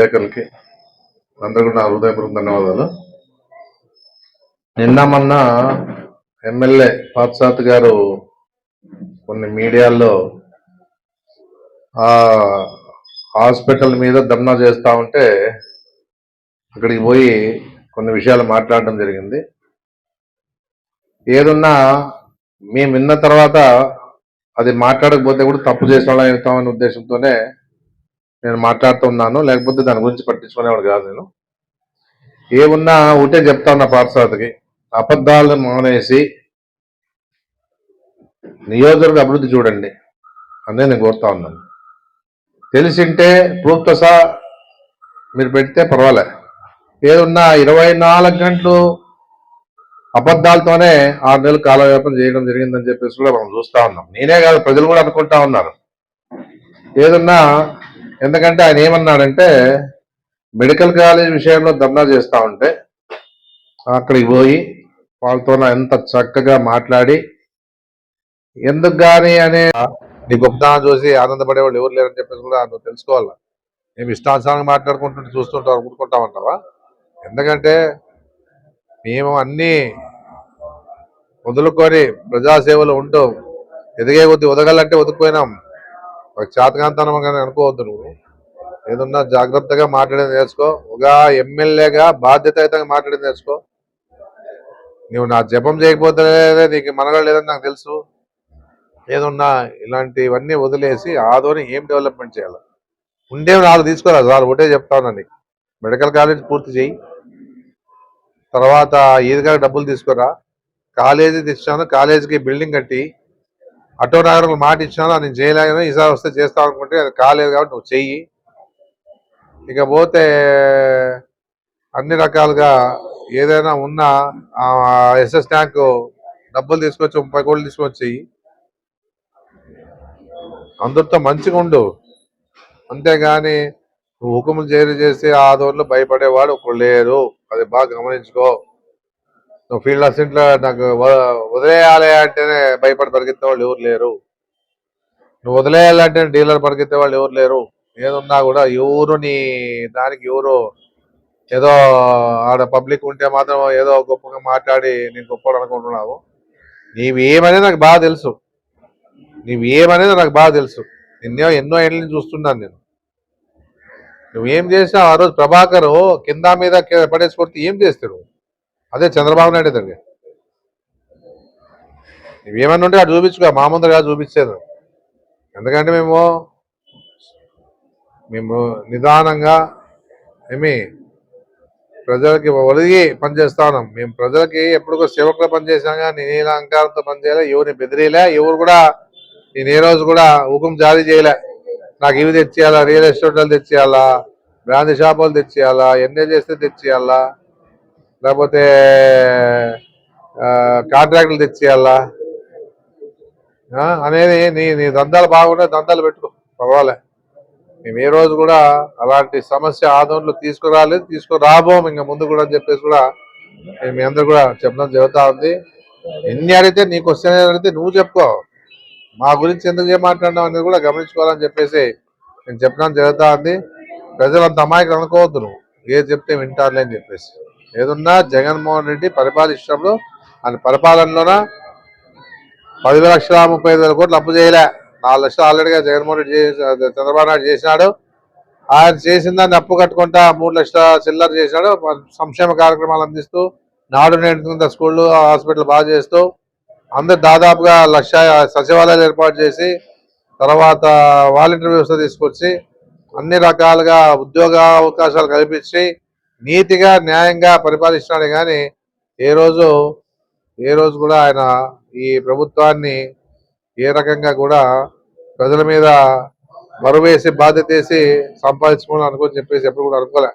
విలేకరులకి అందరికీ నా హృదయపూర్వక ధన్యవాదాలు. నిన్న మొన్న ఎమ్మెల్యే పాత్సాత్ గారు కొన్ని మీడియాల్లో ఆ హాస్పిటల్ మీద ధర్నా చేస్తా ఉంటే అక్కడికి పోయి కొన్ని విషయాలు మాట్లాడడం జరిగింది. ఏదున్నా మేము విన్న తర్వాత అది మాట్లాడకపోతే కూడా తప్పు చేసిన వాళ్ళం అవుతామనే ఉద్దేశంతోనే నేను మాట్లాడుతున్నాను లేకపోతే దాని గురించి పట్టించుకునేవాడు కాదు నేను. ఏమున్నా ఉంటే చెప్తా ఉన్నా పాఠశాలకి. అబద్ధాలను మానేసి నియోజకవర్గ అభివృద్ధి చూడండి అనే నేను కోరుతా ఉన్నాను. తెలిసింటే ప్రూఫ్తో సహా మీరు పెడితే పర్వాలే. ఏదున్నా ఇరవై నాలుగు గంటలు అబద్ధాలతోనే ఆరు నెలలు కాలవ్యాపం చేయడం జరిగిందని చెప్పేసి కూడా మనం చూస్తా ఉన్నాం. నేనే కాదు ప్రజలు కూడా అనుకుంటా ఉన్నారు. ఏదన్నా ఎందుకంటే ఆయన ఏమన్నాడంటే మెడికల్ కాలేజ్ విషయంలో ధర్నా చేస్తా ఉంటే అక్కడికి పోయి వాళ్ళతో ఎంత చక్కగా మాట్లాడి ఎందుకు కానీ అనే నీ గొప్పతనం చూసి ఆనందపడే వాళ్ళు ఎవరు లేరని చెప్పేసి కూడా నువ్వు తెలుసుకోవాలి? మేము ఇష్టానుసారంగా మాట్లాడుకుంటుంటే చూస్తుంటాం అనుకుంటా ఉంటావా? ఎందుకంటే మేము అన్నీ వదులుకొని ప్రజాసేవలు ఉంటూ ఎదిగే కొద్ది వదగాలంటే ఒదుకుపోయినాం చేతకాంతనం కానీ అనుకోవద్దు నువ్వు. ఏదన్నా జాగ్రత్తగా మాట్లాడేది నేర్చుకో. ఒక ఎమ్మెల్యేగా బాధ్యతయుతంగా మాట్లాడేది నేర్చుకో. నువ్వు నా జపం చేయకపోతే నీకు మనగా లేదని నాకు తెలుసు. ఏదన్నా ఇలాంటివన్నీ వదిలేసి ఆదోని ఏం డెవలప్మెంట్ చేయాలి? ఉండేవి నాలుగు తీసుకోరా సార్? ఒకటే చెప్తా ఉన్నా నీకు. మెడికల్ కాలేజ్ పూర్తి చేయి. తర్వాత ఈదిగా డబ్బులు తీసుకురా? కాలేజీ తెచ్చాను కాలేజీకి బిల్డింగ్ కట్టి అటో డ్రైవర్లు మాట ఇచ్చాను నేను చేయలేను ఈసారి వస్తే చేస్తావు అనుకుంటే అది కాలేదు కాబట్టి నువ్వు చెయ్యి. ఇక పోతే అన్ని రకాలుగా ఏదైనా ఉన్న ఎస్ఎస్ ట్యాంక్ డబ్బులు తీసుకొచ్చి ముప్పై కోట్లు తీసుకొచ్చి అందరితో మంచిగా ఉండు. అంతేగాని నువ్వు హుకుములు చేరి చేసి దోర్లు భయపడేవాడు ఒకరు లేరు. అది బాగా గమనించుకో. నువ్వు ఫీల్డ్ అసిస్టెంట్లో నాకు వదిలేయాలి అంటేనే భయపడి పరిగెత్తే వాళ్ళు ఎవరు లేరు. నువ్వు వదిలేయాలంటే డీలర్ పరిగెత్తే వాళ్ళు ఎవరు లేరు. ఏదున్నా కూడా ఎవరు నీ దానికి ఎవరు ఏదో ఆడ పబ్లిక్ ఉంటే మాత్రం ఏదో గొప్పగా మాట్లాడి నేను గొప్ప అనుకుంటున్నావు. నీవేమనేది నాకు బాగా తెలుసు. నీవేమనేది నాకు బాగా తెలుసు. ఎన్నో ఎన్నో ఏళ్ళ చూస్తున్నాను నేను. నువ్వేం చేసినావు ఆ రోజు ప్రభాకర్ కింద మీద పడేసి కొడితే ఏం చేస్తాడు? అదే చంద్రబాబు నాయుడు దగ్గర నువ్వేమన్నా ఉంటే అటు చూపించుకో మా ముందర కాదు చూపించేది. ఎందుకంటే మేము మేము నిదానంగా ఏమి ప్రజలకి ఒలిగి పనిచేస్తా ఉన్నాం. మేము ప్రజలకి ఎప్పుడు సేవకులు పనిచేసాం కానీ నేను అహంకారంతో పనిచేయలే ఎవరిని బెదిరియలే ఎవరు కూడా నేను ఏ రోజు కూడా హుకుం జారీ చేయలే. నాకు ఇవి తెచ్చేయాలా రియల్ ఎస్టేట్లు తెచ్చేయాలా బ్రాంతి షాపులు తెచ్చేయాలా ఎన్ఏ చేస్తే తెచ్చేయాలా లేకపోతే కాంట్రాక్టులు తెచ్చేయాలా? అనేది నీ నీ దందాలు బాగుంటే దందాలు పెట్టుకో పర్వాలే. మేము ఏ రోజు కూడా అలాంటి సమస్య ఆదోళనలో తీసుకురాలేదు తీసుకురాబోం ఇంకా ముందు కూడా అని చెప్పేసి కూడా నేను మీ అందరు కూడా చెప్పడం జరుగుతూ ఉంది. ఎన్ని అడిగితే నీకు వస్తే అడిగితే నువ్వు చెప్పుకో. మా గురించి ఎందుకు ఏం మాట్లాడినావు అనేది కూడా గమనించుకోవాలని చెప్పేసి నేను చెప్పడం జరుగుతూ ఉంది. ప్రజలు అంత అమాయకులు అనుకోవద్దు నువ్వు. ఏది చెప్తే వింటారులే అని చెప్పేసి. ఏదున్నా జగన్మోహన్ రెడ్డి పరిపాలించడంలో ఆయన పరిపాలనలోన? పది లక్షల ముప్పై ఐదు వేల కోట్లు అప్పు చేయలే. నాలుగు లక్షలు ఆల్రెడీగా జగన్మోహన్ రెడ్డి చేసి చంద్రబాబు నాయుడు చేసినాడు. ఆయన చేసిన దాన్ని అప్పు కట్టుకుంటా మూడు లక్షల చిల్లర చేసినాడు సంక్షేమ కార్యక్రమాలు అందిస్తూ నాడు నేడు స్కూళ్ళు హాస్పిటల్ బాగా చేస్తూ అందరు దాదాపుగా లక్ష సచివాలయాలు ఏర్పాటు చేసి తర్వాత వాలంటీర్ వ్యవస్థ తీసుకొచ్చి అన్ని రకాలుగా ఉద్యోగ అవకాశాలు కల్పించి నీతిగా న్యాయంగా పరిపాలిస్తున్నాడు కానీ ఏ రోజు ఏ రోజు కూడా ఆయన ఈ ప్రభుత్వాన్ని ఏ రకంగా కూడా ప్రజల మీద బరువేసి బాధ్యత వేసి సంపాదించుకోవాలని అనుకోని చెప్పేసి ఎప్పుడు కూడా అనుకోలే.